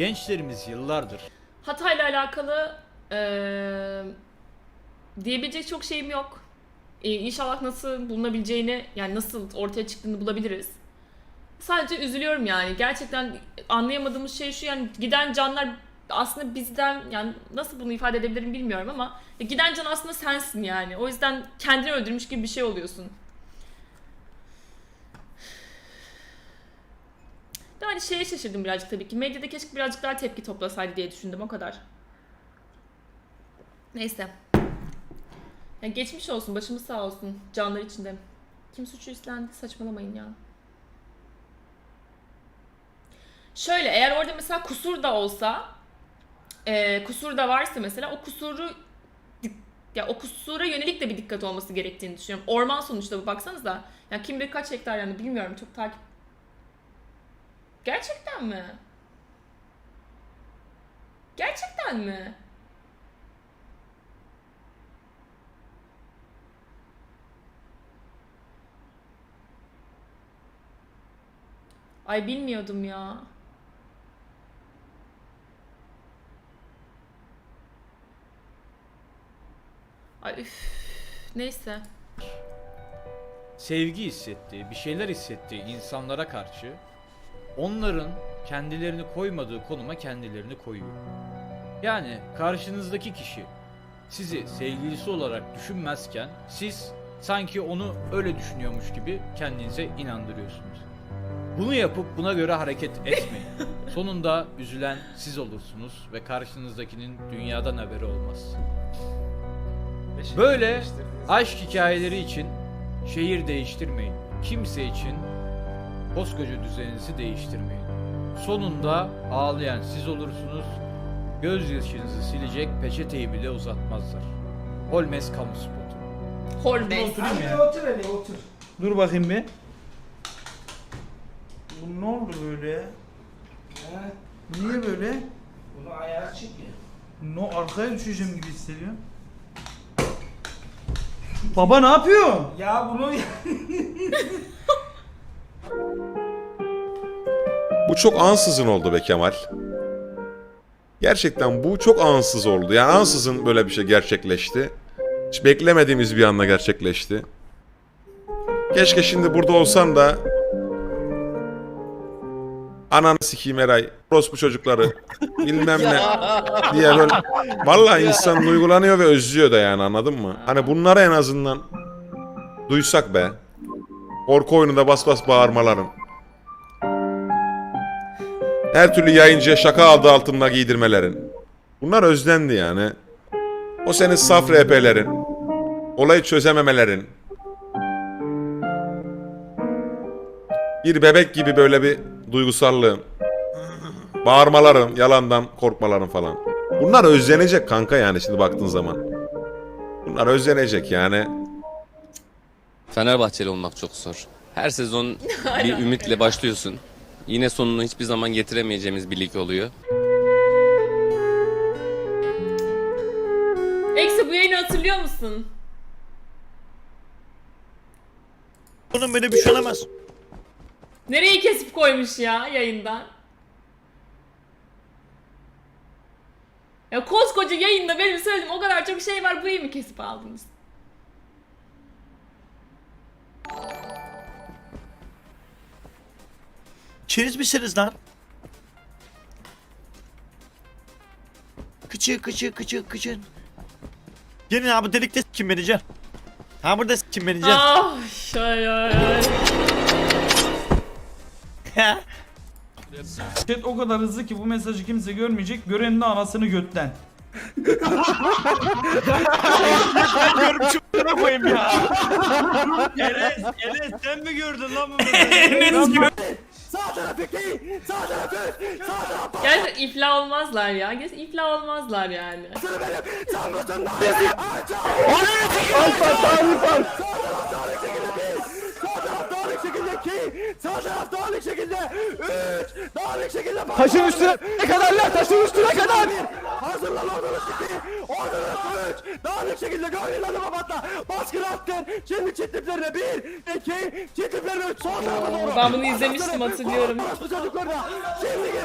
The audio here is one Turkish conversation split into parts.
Gençlerimiz yıllardır Hatay'la alakalı eee, diyebilecek çok şeyim yok. Ee, inşallah nasıl bulunabileceğini yani nasıl ortaya çıktığını bulabiliriz. Sadece üzülüyorum yani. Gerçekten anlayamadığımız şey şu yani giden canlar aslında bizden yani nasıl bunu ifade edebilirim bilmiyorum ama giden can aslında sensin yani. O yüzden kendini öldürmüş gibi bir şey oluyorsun. Yani şeye şaşırdım birazcık tabii ki. Medyada keşke birazcık daha tepki toplasaydı diye düşündüm o kadar. Neyse. Ya geçmiş olsun, başımız sağ olsun canlar içinde. Kim suçu üstlendi saçmalamayın ya. Şöyle eğer orada mesela kusur da olsa e, kusur da varsa mesela o kusuru ya o kusura yönelik de bir dikkat olması gerektiğini düşünüyorum. Orman sonuçta bu baksanıza. Ya kim bilir kaç hektar yani bilmiyorum çok takip. Gerçekten mi? Gerçekten mi? Ay bilmiyordum ya. Ay üf. Neyse. sevgi hissettiği, bir şeyler hissettiği insanlara karşı onların kendilerini koymadığı konuma kendilerini koyuyor. Yani karşınızdaki kişi sizi sevgilisi olarak düşünmezken siz sanki onu öyle düşünüyormuş gibi kendinize inandırıyorsunuz. Bunu yapıp buna göre hareket etmeyin. Sonunda üzülen siz olursunuz ve karşınızdakinin dünyadan haberi olmaz. Böyle aşk hikayeleri için şehir değiştirmeyin. Kimse için koskoca düzeninizi değiştirmeyin. Sonunda ağlayan siz olursunuz. Gözyaşınızı silecek peçeteyi bile uzatmazlar. Holmes kamu spotu. Hormes. Oturayım Hadi ya. otur hele otur. Dur bakayım bir. Bu ne oldu böyle? Ha, Niye böyle? bunu ayağa çek ya. No arkaya düşeceğim gibi hissediyorum. Baba ne yapıyorsun? Ya bunu Bu çok ansızın oldu be Kemal. Gerçekten bu çok ansız oldu. Yani ansızın böyle bir şey gerçekleşti. Hiç beklemediğimiz bir anda gerçekleşti. Keşke şimdi burada olsan da Ananı sikeyim Eray. Orospu çocukları. Bilmem ne. diye böyle. Vallahi insan duygulanıyor ve özlüyor da yani anladın mı? Hani bunları en azından duysak be. Korku oyununda bas bas bağırmaların. Her türlü yayıncıya şaka adı altında giydirmelerin. Bunlar özlendi yani. O senin saf RP'lerin. Olayı çözememelerin. Bir bebek gibi böyle bir duygusallığın. Bağırmaların, yalandan korkmaların falan. Bunlar özlenecek kanka yani şimdi baktığın zaman. Bunlar özlenecek yani. Fenerbahçeli olmak çok zor. Her sezon bir ümitle başlıyorsun. Yine sonunu hiçbir zaman getiremeyeceğimiz bir lig oluyor. Eksi bu yayını hatırlıyor musun? Bunun beni bir şey olamaz. Nereyi kesip koymuş ya yayından? Ya koskoca yayında benim söylediğim o kadar çok şey var burayı mı kesip aldınız? Keriz misiniz lan? Kıçı kıçı kıçı kıçı. Gelin abi delikte kim beni can. Ha burada kim beni can. Ah şöyle. Chat o kadar hızlı ki bu mesajı kimse görmeyecek. Görenin de anasını götten. Görüm çubuğuna koyayım ya. Enes, Enes sen mi gördün lan bu mesajı? Gerçekten iflah olmazlar ya. Gerçekten iflah olmazlar yani. Taşın üstüne ne kadar lan taşın üstüne kadar. Yukarıdaki şekilde gavurlarıma patla. Baskını attır. Şimdi çiftliklerine bir, iki, çiftliklerine üç. Sol tarafa doğru. Ben bunu izlemiştim, hatırlıyorum. Bu çocuklarına. Şimdi git.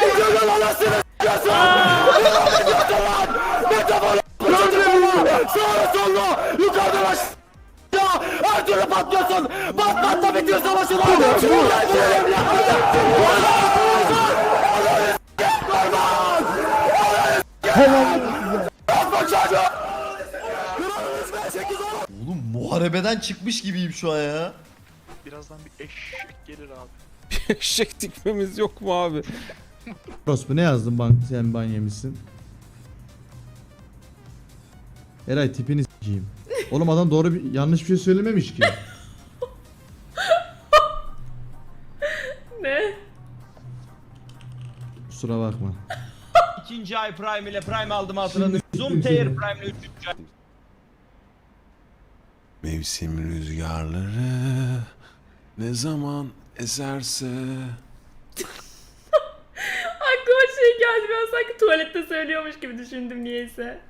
Çocuğun anasını s**yorsun. Metafon. Sağına soluna. Yukarıda baş. Ya her türlü patlıyorsun. Patlat da bitir savaşını. Oğlum muharebeden çıkmış gibiyim şu an ya. Birazdan bir eşek gelir abi. Eşek dikmemiz yok mu abi? Orospu ne yazdın ban sen ban yemişsin? Eray tipini s**eyim. Oğlum adam doğru bir yanlış bir şey söylememiş ki. Ne? Kusura bakma. İkinci ay Prime ile Prime aldım hatırladım. Zoom Tear Prime ile üçüncü ay. Mevsim rüzgarları ne zaman eserse Aklıma şey geldi ben sanki tuvalette söylüyormuş gibi düşündüm niyeyse.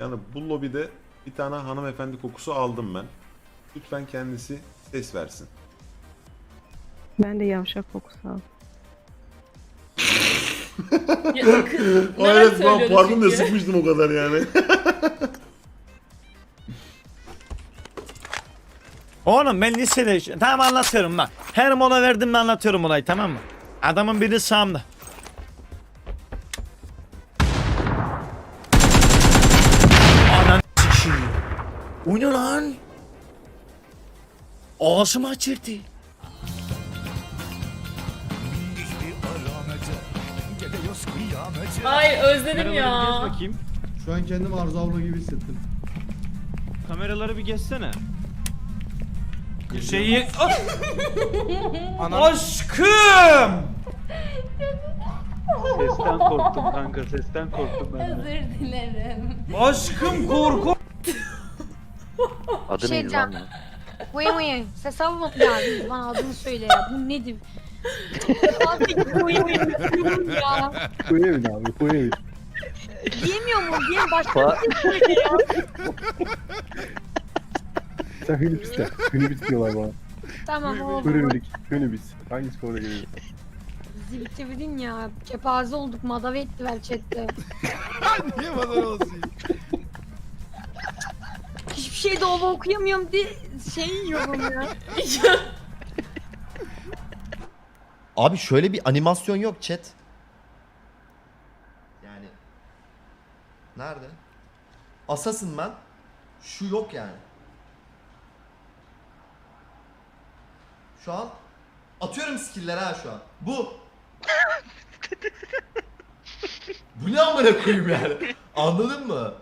Yani bu lobide bir tane hanımefendi kokusu aldım ben. Lütfen kendisi ses versin. Ben de yavşak kokusu aldım. Ya, kız, neler söylüyordu çünkü. sıkmıştım o kadar yani. Oğlum ben lisede tamam anlatıyorum bak. Her mola verdim mi anlatıyorum olayı tamam mı? Adamın biri sağımda. Anan sikiyim. O ne lan? Ağzımı açırdı. Ay özledim ya. bakayım. Şu an kendimi Arzu abla gibi hissettim. Kameraları bir geçsene. Şeyi... Aşkım! Sesten korktum kanka sesten korktum ben. Özür dilerim. Aşkım korku... Adı neydi lan? Vıy vıy. Ses alma ya. Bana adını söyle ya. Bu nedir? Abi vıy. Diyorum ya. Koyayım abi koyayım. Diyemiyor mu? Diyem başka bir şey söyle ya. Sen Hünibis de. Hünibis diyorlar bana. Tamam oldu. Hünibis. Hünibis. Hangisi konuda geliyor? Bizi bitirdin ya. Kepaze olduk. Madave ettiler chatte. Niye bana olsun? Hiçbir şey doğru okuyamıyorum diye şey yiyorum ya. Abi şöyle bir animasyon yok chat. Yani. Nerede? Assassin ben. Şu yok yani. Şu an atıyorum skill'ler ha şu an. Bu. Bu ne amına koyayım yani? Anladın mı?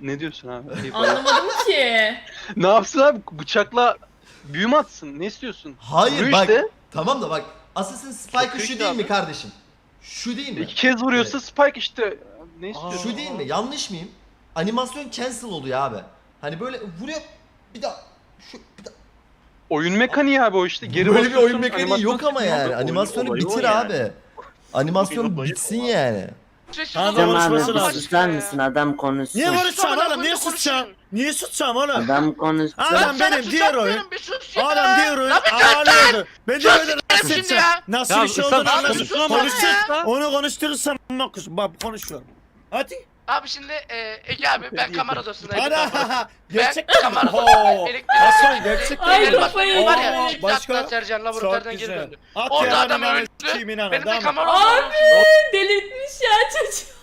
ne diyorsun abi? Anlamadım ki. ne yapsın abi? Bıçakla büyüm atsın. Ne istiyorsun? Hayır Vuruyor bak. işte. Tamam da bak. Assassin Spike'ı şu değil mi abi. kardeşim? Şu değil mi? İki kez vuruyorsa Spike işte. Ne istiyorsun? Şu değil mi? Yanlış mıyım? Animasyon cancel oluyor abi. Hani böyle vuruyor bir daha şu bir daha. Oyun mekaniği abi o işte. Geri böyle bir basıyorsun, oyun mekaniği animasyon yok ama yani. Oyun Animasyonu olayı o bitir yani. abi. Animasyon bitsin yani. Tanrı konuşması lazım. Susar mısın adam konuşsun. Niye konuşacağım oğlum? Niye susacağım? Niye susacağım oğlum? Adam konuşsun. Adam benim diğer oyun. Adam diğer oyun ağlıyordu. Ben de öyle nasıl susacağım? Nasıl bir şey olduğunu anlasın. Konuşsun. Onu konuşturursam. Bak konuşuyorum. Hadi. Abi şimdi e, Ege abi ben kamera odasındaydım. Ana. Gerçek Ben kamera Oo. Elektrik- Hasan gerçek Ay, kafayı var ya. Oo, Başka? Başka? Sercan Çok laboratuvardan geri güzel. döndü. At Orada ya, adam ben öldü. sikeyim inan, Benim de kamera Abi odasında. delirtmiş ya çocuk.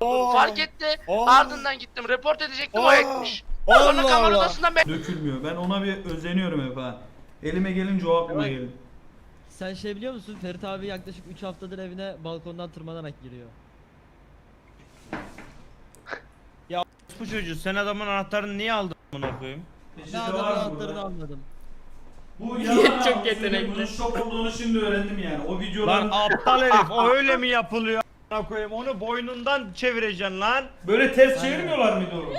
Oo. Fark etti. Oo. Ardından gittim. Report edecektim o Oo. etmiş. Sonra Allah kamera Allah. odasından ben Dökülmüyor. Ben ona bir özeniyorum hep ha. Elime gelince o aklıma geliyor. Sen şey biliyor musun? Ferit abi yaklaşık 3 haftadır evine balkondan tırmanarak giriyor. Bu çocuğu sen adamın anahtarını niye aldın amına koyayım? Ne adamın anahtarını almadım. Bu Çok yetenekli. Bunun şok olduğunu şimdi öğrendim yani. O videoların... Lan aptal herif o öyle mi yapılıyor a**ına koyayım? Onu boynundan çevireceksin lan. Böyle ters çevirmiyorlar mıydı onu?